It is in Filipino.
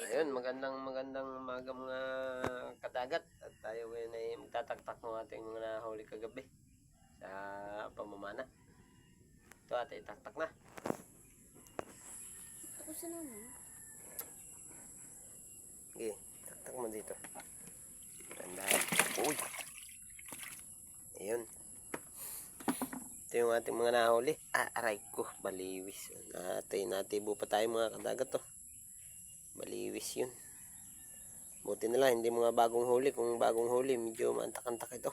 Ayun, magandang magandang umaga mga kadagat. At tayo ngayon ay magtataktak ng ating mga nahuli kagabi sa pamamana. Ito at itaktak na. Ako sa naman. Sige, taktak mo dito. Ganda. Uy! Ayun. Ito yung ating mga nahuli. Ah, aray ko. Baliwis. Natay, natibo pa tayo mga kadagat to. Baliwis yun. Buti na lang, hindi mga bagong huli. Kung bagong huli, medyo mantak-antak ito.